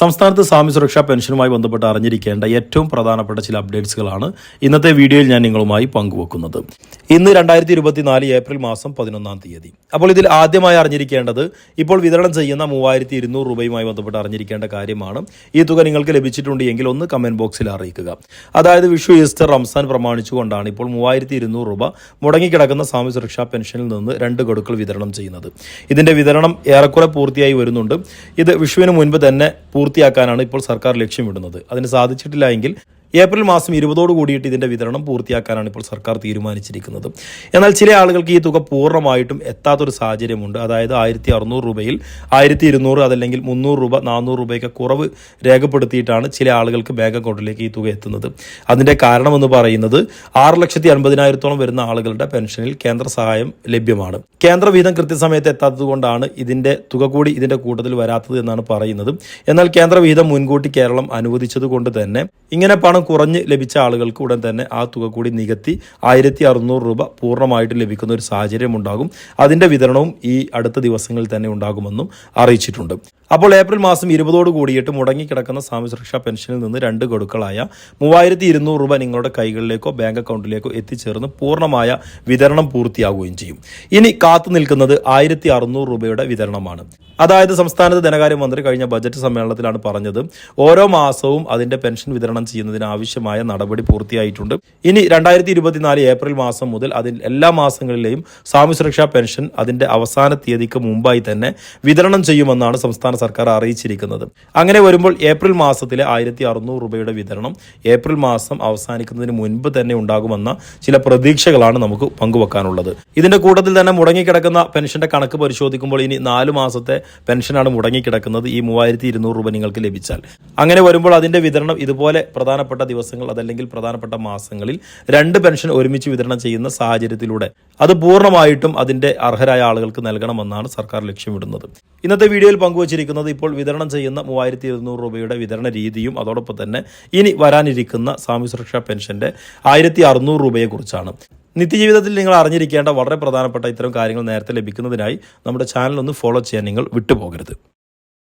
സംസ്ഥാനത്ത് സാമ്യ സുരക്ഷാ പെൻഷനുമായി ബന്ധപ്പെട്ട് അറിഞ്ഞിരിക്കേണ്ട ഏറ്റവും പ്രധാനപ്പെട്ട ചില അപ്ഡേറ്റ്സുകളാണ് ഇന്നത്തെ വീഡിയോയിൽ ഞാൻ നിങ്ങളുമായി പങ്കുവെക്കുന്നത്. ഇന്ന് രണ്ടായിരത്തി ഇരുപത്തിനാല് ഏപ്രിൽ മാസം പതിനൊന്നാം തീയതി. അപ്പോൾ ഇതിൽ ആദ്യമായി അറിഞ്ഞിരിക്കേണ്ടത് ഇപ്പോൾ വിതരണം ചെയ്യുന്ന മൂവായിരത്തി ഇരുന്നൂറ് രൂപയുമായി ബന്ധപ്പെട്ട് അറിഞ്ഞിരിക്കേണ്ട കാര്യമാണ്. ഈ തുക നിങ്ങൾക്ക് ലഭിച്ചിട്ടുണ്ട് എങ്കിൽ ഒന്ന് കമന്റ് ബോക്സിൽ അറിയിക്കുക. അതായത് വിഷു ഈസ്റ്റർ റംസാൻ പ്രമാണിച്ചുകൊണ്ടാണ് ഇപ്പോൾ മൂവായിരത്തി ഇരുന്നൂറ് രൂപ മുടങ്ങിക്കിടക്കുന്ന സാമ്യ സുരക്ഷാ പെൻഷനിൽ നിന്ന് രണ്ട് ഗഡുക്കൾ വിതരണം ചെയ്യുന്നത്. ഇതിന്റെ വിതരണം ഏറെക്കുറെ പൂർത്തിയായി വരുന്നുണ്ട്. ഇത് വിഷുവിന് മുൻപ് തന്നെ പൂർത്തിയാക്കാനാണ് ഇപ്പോൾ സർക്കാർ ലക്ഷ്യമിടുന്നത്. അതിന് സാധിച്ചിട്ടില്ല എങ്കിൽ ഏപ്രിൽ മാസം ഇരുപതോട് കൂടിയിട്ട് ഇതിന്റെ വിതരണം പൂർത്തിയാക്കാനാണ് ഇപ്പോൾ സർക്കാർ തീരുമാനിച്ചിരിക്കുന്നത്. എന്നാൽ ചില ആളുകൾക്ക് ഈ തുക പൂർണമായിട്ടും എത്താത്തൊരു സാഹചര്യമുണ്ട്. അതായത് ആയിരത്തി അറുന്നൂറ് രൂപയിൽ ആയിരത്തി ഇരുന്നൂറ് അതല്ലെങ്കിൽ മുന്നൂറ് രൂപ നാനൂറ് രൂപയൊക്കെ കുറവ് രേഖപ്പെടുത്തിയിട്ടാണ് ചില ആളുകൾക്ക് ബാങ്ക് അക്കൗണ്ടിലേക്ക് ഈ തുക എത്തുന്നത്. അതിന്റെ കാരണമെന്ന് പറയുന്നത് ആറ് ലക്ഷത്തി അൻപതിനായിരത്തോളം വരുന്ന ആളുകളുടെ പെൻഷനിൽ കേന്ദ്ര സഹായം ലഭ്യമാണ്. കേന്ദ്ര വീതം കൃത്യസമയത്ത് എത്താത്തത് കൊണ്ടാണ് ഇതിന്റെ തുക കൂടി ഇതിന്റെ കൂട്ടത്തിൽ വരാത്തത് എന്നാണ് പറയുന്നത്. എന്നാൽ കേന്ദ്ര വീതം മുൻകൂട്ടി കേരളം അനുവദിച്ചത് കൊണ്ട് തന്നെ ഇങ്ങനെ പണം കുറഞ്ഞ് ലഭിച്ച ആളുകൾക്ക് ഉടൻ തന്നെ ആ തുക കൂടി നികത്തി ആയിരത്തി അറുന്നൂറ് രൂപ പൂർണമായിട്ട് ലഭിക്കുന്ന ഒരു സാഹചര്യം ഉണ്ടാകും അതിന്റെ വിതരണവും ഈ അടുത്ത ദിവസങ്ങളിൽ തന്നെ ഉണ്ടാകുമെന്നും അറിയിച്ചിട്ടുണ്ട്. അപ്പോൾ ഏപ്രിൽ മാസം ഇരുപതോട് കൂടിയിട്ട് മുടങ്ങിക്കിടക്കുന്ന സാമ്യ സുരക്ഷാ പെൻഷനിൽ നിന്ന് രണ്ട് ഗഡുക്കളായ മൂവായിരത്തി ഇരുന്നൂറ് രൂപ നിങ്ങളുടെ കൈകളിലേക്കോ ബാങ്ക് അക്കൗണ്ടിലേക്കോ എത്തിച്ചേർന്ന് പൂർണമായ വിതരണം പൂർത്തിയാകുകയും ചെയ്യും. ഇനി കാത്തു നിൽക്കുന്നത് ആയിരത്തി അറുന്നൂറ് രൂപയുടെ വിതരണമാണ്. അതായത് സംസ്ഥാനത്ത് ധനകാര്യ മന്ത്രി കഴിഞ്ഞ ബജറ്റ് സമ്മേളനത്തിലാണ് പറഞ്ഞത് ഓരോ മാസവും അതിന്റെ പെൻഷൻ വിതരണം ചെയ്യുന്നതിന് ആവശ്യമായ നടപടി പൂർത്തിയായിട്ടുണ്ട്. ഇനി രണ്ടായിരത്തി ഇരുപത്തിനാല് ഏപ്രിൽ മാസം മുതൽ അതിൽ എല്ലാ മാസങ്ങളിലെയും സാമ്യ സുരക്ഷാ പെൻഷൻ അതിന്റെ അവസാന തീയതിക്ക് മുമ്പായി തന്നെ വിതരണം ചെയ്യുമെന്നാണ് സംസ്ഥാന സർക്കാർ അറിയിച്ചിരിക്കുന്നത്. അങ്ങനെ വരുമ്പോൾ ഏപ്രിൽ മാസത്തിലെ ആയിരത്തി അറുന്നൂറ് രൂപയുടെ വിതരണം ഏപ്രിൽ മാസം അവസാനിക്കുന്നതിന് മുൻപ് തന്നെ ഉണ്ടാകുമെന്ന ചില പ്രതീക്ഷകളാണ് നമുക്ക് പങ്കുവെക്കാനുള്ളത്. ഇതിന്റെ കൂട്ടത്തിൽ തന്നെ മുടങ്ങിക്കിടക്കുന്ന പെൻഷന്റെ കണക്ക് പരിശോധിക്കുമ്പോൾ ഇനി നാല് മാസത്തെ പെൻഷനാണ് മുടങ്ങിക്കിടക്കുന്നത് ഈ മൂവായിരത്തി ഇരുന്നൂറ് രൂപ നിങ്ങൾക്ക് ലഭിച്ചാൽ. അങ്ങനെ വരുമ്പോൾ അതിന്റെ വിതരണം ഇതുപോലെ പ്രധാനപ്പെട്ട ദിവസങ്ങൾ അതല്ലെങ്കിൽ പ്രധാനപ്പെട്ട മാസങ്ങളിൽ രണ്ട് പെൻഷൻ ഒരുമിച്ച് വിതരണം ചെയ്യുന്ന സാഹചര്യത്തിലൂടെ അത് പൂർണമായിട്ടും അതിന്റെ അർഹരായ ആളുകൾക്ക് നൽകണമെന്നാണ് സർക്കാർ ലക്ഷ്യമിടുന്നത്. ഇന്നത്തെ വീഡിയോയിൽ പങ്കുവച്ചിരിക്കുന്നത് ഇപ്പോൾ വിതരണം ചെയ്യുന്ന മൂവായിരത്തി ഇരുന്നൂറ് രൂപയുടെ വിതരണ രീതിയും അതോടൊപ്പം തന്നെ ഇനി വരാനിരിക്കുന്ന സാമൂഹ്യ സുരക്ഷാ പെൻഷന്റെ ആയിരത്തി അറുന്നൂറ് രൂപയെക്കുറിച്ചാണ്. നിത്യജീവിതത്തിൽ നിങ്ങൾ അറിഞ്ഞിരിക്കേണ്ട വളരെ പ്രധാനപ്പെട്ട ഇത്തരം കാര്യങ്ങൾ നേരത്തെ ലഭിക്കുന്നതിനായി നമ്മുടെ ചാനൽ ഒന്ന് ഫോളോ ചെയ്യാൻ നിങ്ങൾ വിട്ടുപോകരുത്.